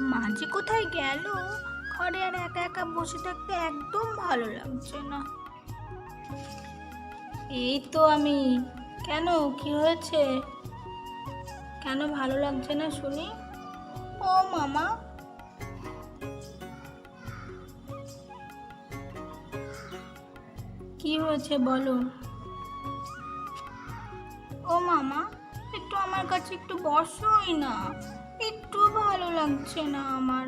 মাঝি কোথায় গেল? ঘরে আর একা একা বসে থাকতে একদম ভালো লাগছে না। এই তো আমি। কেন? কি হয়েছে? কেন ভালো লাগছে না শুনি? ও মামা। কি হয়েছে বলো? ও মামা, একটু আমার কাছে একটু বসোই না। লাগছে না আমার।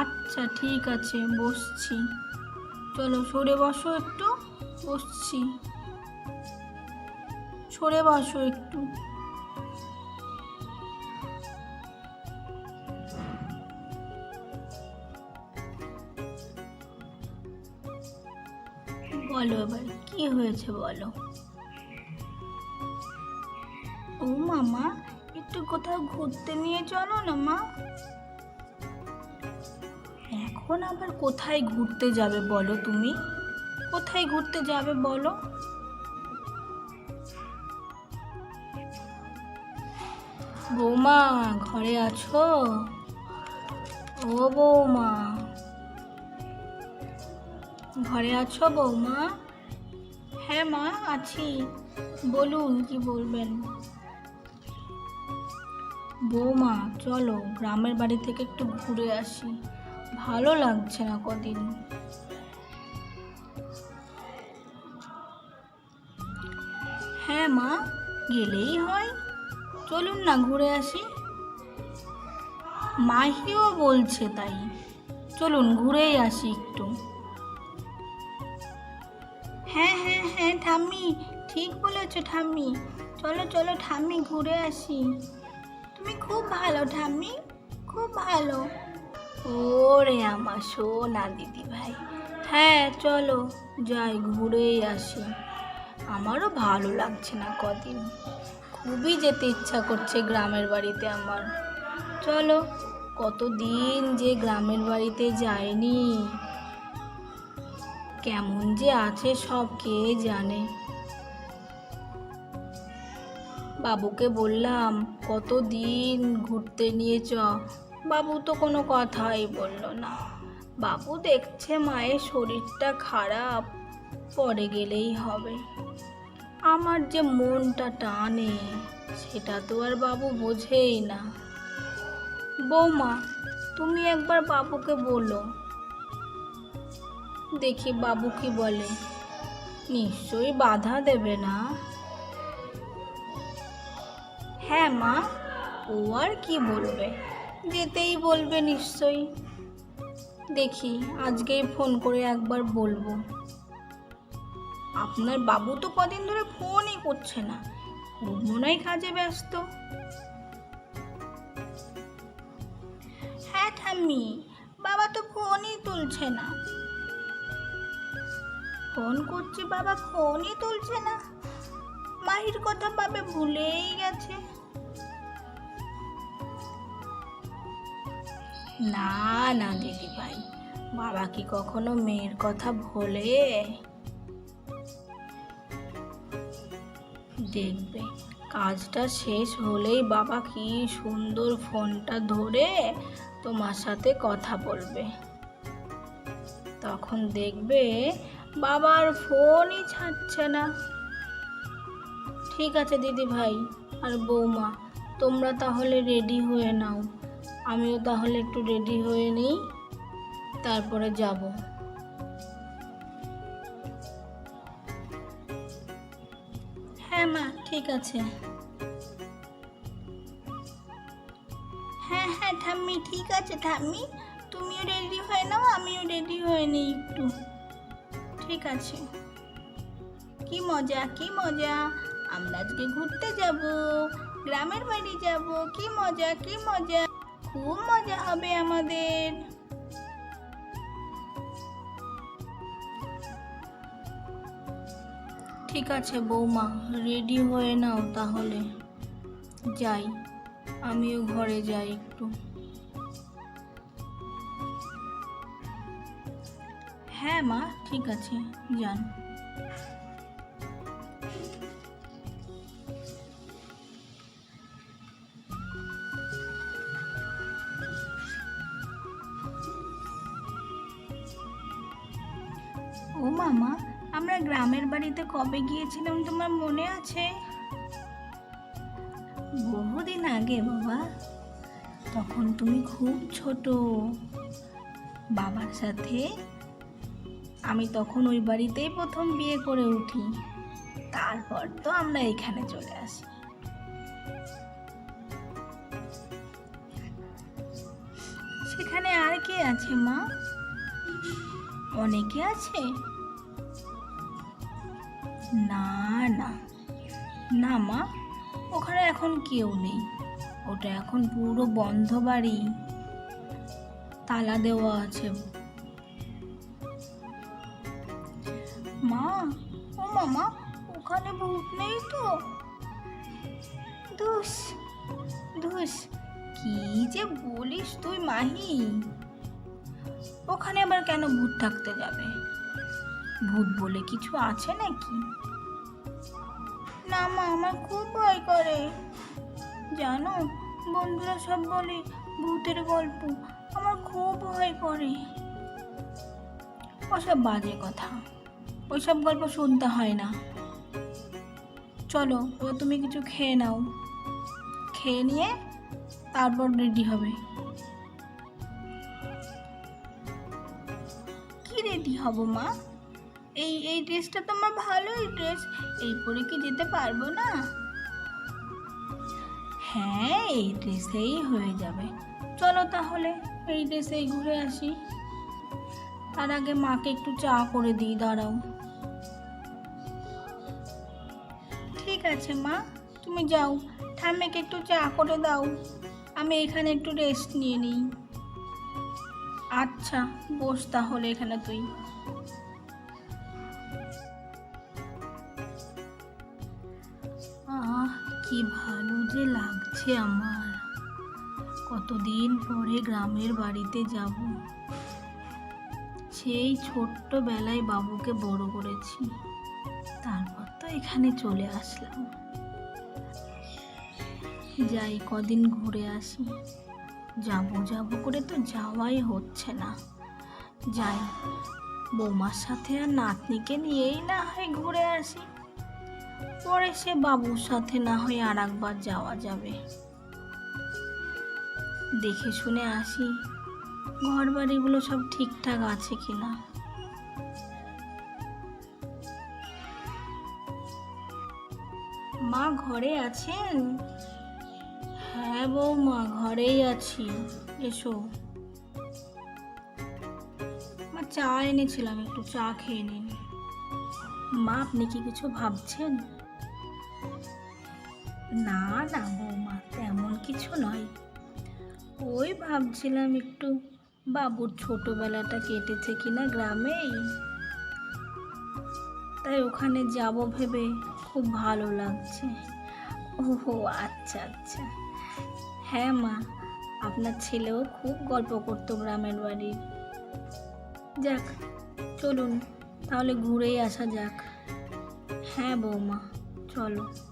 আচ্ছা ঠিক আছে, বসছি। চলো, সরে বসো একটু, বসছি। সরে বসো একটু। বলো এবার, কি হয়েছে বলো? ও মামা একটু কোথাও ঘুরতে নিয়ে চলো না, মা। এখন আবার কোথায় ঘুরতে যাবে বলো তুমি? কোথায় ঘুরতে যাবে বলো? বৌমা, ঘরে আছো? ও বৌমা। ঘরে আছো বৌমা? হ্যাঁ মা, আছি। বলুন কি বলবেন? বৌমা, চলো গ্রামের বাড়ি থেকে একটু ঘুরে আসি। ভালো লাগছে না কদিন। হ্যাঁ মা, গেলেই হয়। চলুন না ঘুরে আসি। মাহিও বলছে তাই। চলুন ঘুরেই আসি একটু। হ্যাঁ হ্যাঁ হ্যাঁ ঠাম্মি, ঠিক বলেছ ঠাম্মি। চলো চলো ঠাম্মি, ঘুরে আসি। তুমি খুব ভালো, ঠাম্মি। খুব ভালো। ওরে আমার সোনা দিদি ভাই হ্যাঁ চলো যাই, ঘুরেই আসি। আমারও ভালো লাগছে না কদিন। খুবই যেতে ইচ্ছা করছে গ্রামের বাড়িতে আমার। চলো, কতদিন যে গ্রামের বাড়িতে যায়নি কেমন যে আছে সব কে জানে। বাবুকে বললাম, কতদিন ঘুরতে নিয়ে চ বাবু তো কোনো কথাই বলল না। বাবু দেখছে মায়ের শরীরটা খারাপ, পরে গেলেই হবে। আমার যে মনটা টানে, সেটা তো আর বাবু বোঝেই না। বৌমা, তুমি একবার বাবুকে বলো। দেখি বাবু কি বলে। নিশ্চয়ই বাধা দেবে না। হ্যাঁ মা, ও আর কি বলবে? যেতেই বলবে নিশ্চয়ই। দেখি, আজকেই ফোন করে একবার বলব। আপনার বাবু তো কদিন ধরে ফোনই করছে না। মনে কাজে ব্যস্ত। হ্যাঁ ঠাম্মি, বাবা তো ফোনই তুলছে না। ফোন করছি বাবা ফোনই তুলছে না। মাহির কথা পাবে ভুলেই গেছে। না না দিদি ভাই। বাবা কি কখনো মেয়ের কথা ভোলে? দেখবে, কাজটা শেষ হলেই বাবা কি সুন্দর ফোনটা ধরে তোমার সাথে কথা বলবে। তখন দেখবে বাবার ফোনই ছাড়ছে না। ঠিক আছে দিদি ভাই, আর বৌমা, তোমরা তাহলে রেডি হয়ে নাও। আমিও তাহলে একটু রেডি হয়ে নিই, তারপরে যাব। হ্যাঁ মা, ঠিক আছে। হ্যাঁ হ্যাঁ ঠাম্মি, ঠিক আছে, ঠাম্মি। তুমিও রেডি হয়ে নাও, আমিও রেডি হয়ে নিই একটু। ঠিক আছে। কি মজা কি মজা। আমরা আজকে ঘুরতে যাব, গ্রামের বাড়ি যাব। কি মজা কি মজা। খুব মজা হবে আমাদের। ঠিক আছে বৌমা রেডি হয়ে নাও তাহলে। যাই, আমিও ঘরে যাই একটু। হ্যাঁ মা, ঠিক আছে, যান। ও মামা, আমরা গ্রামের বাড়িতে কবে গিয়েছিলাম তোমার মনে আছে? বহুদিন আগে বাবা। তখন তুমি খুব ছোট। বাবার সাথে আমি তখন ওই বাড়িতেই প্রথম বিয়ে করে উঠি। তারপর তো আমরা এখানে চলে আসি। সেখানে আর কে আছে মা? অনেকে আছে? না না। না মা, ওখানে এখন কেউ নেই। ওটা এখন পুরো বন্ধ বাড়ি। তালা দেওয়া আছে। মা, ও মামা, ওখানে ভূত নেই তো? ধুস ধুস, কি যে বলিস তুই মাহি? ওখানে আবার কেন ভূত থাকতে যাবে? ভূত বলে কিছু আছে নাকি? না মা, আমার খুব ভয় করে। জানো, বন্ধুরা সব বলে ভূতের গল্প, আমার খুব ভয় করে। ওসব বাজে কথা ওইসব গল্প শুনতে হয় না। চলো ও তুমি কিছু খেয়ে নাও। খেয়ে নিয়ে তারপর রেডি হবে। কি রেডি হব মা? এই এই ড্রেসটা তো আমার ভালোই ড্রেস। এই পরে কি যেতে পারব না? হ্যাঁ এই ড্রেসেই হয়ে যাবে। চলো তাহলে, এই ড্রেসেই ঘুরে আসি। তার আগে মাকে একটু চা করে দিই, দাঁড়াও। ঠিক আছে, মা। তুমি যাও। ঠাম্মিকে একটু চা করে দাও। আমি এখানে একটু রেস্ট নিয়ে নিই। আচ্ছা বস তাহলে এখানে তুই। কি ভালো যে লাগছে আমার। কতদিন পরে গ্রামের বাড়িতে যাব। সেই ছোট্টবেলায় বাবুকে বড় করেছি। তারপর তো এখানে চলে আসলাম। যাই কদিন ঘুরে আসি। যাব, যাব করে তো যাওয়াই হচ্ছে না। যাই, বৌমার সাথে আর নাতনিকে নিয়েই না হয় ঘুরে আসি। পরে সে বাবুর সাথে না হয়ে আর একবার যাওয়া যাবে। দেখে শুনে আসি ঘর বাড়িগুলো সব ঠিকঠাক আছে কিনা। মা ঘরে আছেন? হ্যাঁ বৌমা, ঘরেই আছি। এসো। মা চা এনেছিলাম, একটু চা খেয়ে নিন। মা, আপনি কি কিছু ভাবছেন? না না বৌমা, তেমন কিছু নয়। ওই ভাবছিলাম একটু বাবুর ছোটবেলাটা কেটেছে কিনা গ্রামেই। তাই ওখানে যাব ভেবে খুব ভালো লাগছে। ওহো আচ্ছা আচ্ছা। হ্যাঁ মা, আপনার ছেলেও খুব গল্প করতো গ্রামের বাড়ির। যাক, চলুন। তাহলে ঘুরেই আসা যাক। হ্যাঁ বৌমা চলো।